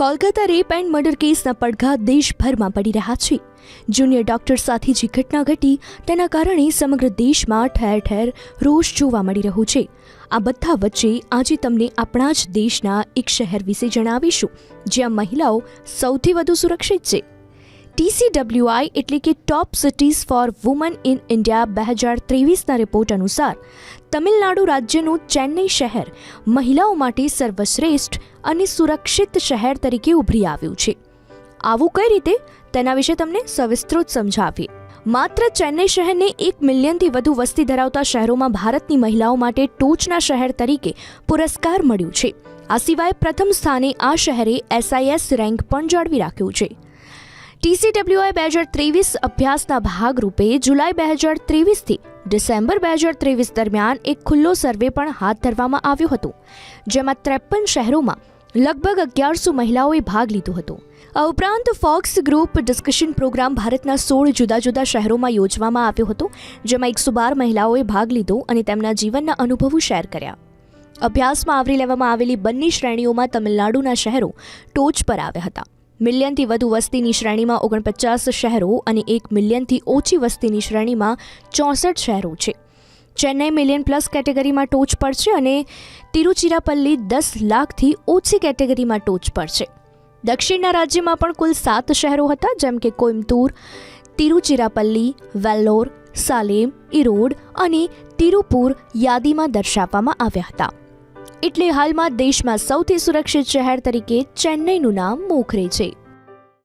Kolkata rape and murder કેસના પડઘા દેશભરમાં પડી રહ્યા છે. જુનિયર ડોક્ટર સાથે જે ઘટના ઘટી, તેના કારણે સમગ્ર દેશમાં ઠેર ઠેર રોષ જોવા મળી રહ્યો છે. આ બધા વચ્ચે આજે તમને આપણા જ દેશના એક શહેર વિશે જણાવીશું, જ્યાં મહિલાઓ સૌથી વધુ સુરક્ષિત છે. ટીસીડબ્લ્યુઆઈ એટલે કે top cities for women in India બે હજાર ત્રેવીસના રિપોર્ટ અનુસાર, તમિલનાડુ રાજ્યનું ચેન્નઈ શહેર મહિલાઓ માટે સર્વશ્રેષ્ઠ અને સુરક્ષિત શહેર તરીકે ઉભરી આવ્યું છે. આવું કઈ રીતે? તેના વિશે તમને સવિસ્તૃત સમજાવીએ. માત્ર ચેન્નઈ શહેરને એક મિલિયનથી વધુ વસ્તી ધરાવતા શહેરોમાં ભારતની મહિલાઓ માટે ટોચના શહેર તરીકે પુરસ્કાર મળ્યું છે. આ સિવાય પ્રથમ સ્થાને આ શહેરે એસઆઈએસ રેન્ક પણ જાળવી રાખ્યું છે. ટીસીડબ્લ્યુઆઈ બે હજાર ત્રેવીસ અભ્યાસના ભાગરૂપે જુલાઈ બે હજાર ત્રેવીસથી ડિસેમ્બર બે હજાર ત્રેવીસ દરમિયાન એક ખુલ્લો સર્વે પણ હાથ ધરવામાં આવ્યો હતો, જેમાં ત્રેપન શહેરોમાં લગભગ અગિયારસો મહિલાઓએ ભાગ લીધો હતો. આ ઉપરાંત ફોક્સ ગ્રુપ ડિસ્કશન પ્રોગ્રામ ભારતના સોળ જુદા જુદા શહેરોમાં યોજવામાં આવ્યો હતો, જેમાં એકસો બાર મહિલાઓએ ભાગ લીધો અને તેમના જીવનના અનુભવો શેર કર્યા. અભ્યાસમાં આવરી લેવામાં આવેલી બંને શ્રેણીઓમાં તમિલનાડુના શહેરો ટોચ પર આવ્યા હતા. મિલિયનથી વધુ વસ્તીની શ્રેણીમાં ઓગણપચાસ શહેરો અને એક મિલિયનથી ઓછી વસ્તીની શ્રેણીમાં ચોસઠ શહેરો છે. ચેન્નઈ મિલિયન પ્લસ કેટેગરીમાં ટોચ પર છે અને તિરુચિરાપલ્લી દસ લાખથી ઓછી કેટેગરીમાં ટોચ પર છે. દક્ષિણના રાજ્યમાં પણ કુલ સાત શહેરો હતા, જેમ કે કોઇમ્બતુર, તિરુચિરાપલ્લી, વેલ્લોર, સાલેમ ઇરોડ અને તિરુપુર યાદીમાં દર્શાવવામાં આવ્યા હતા. એટલે હાલમાં દેશમાં સૌથી સુરક્ષિત શહેર તરીકે ચેન્નઈનું નામ મોખરે છે.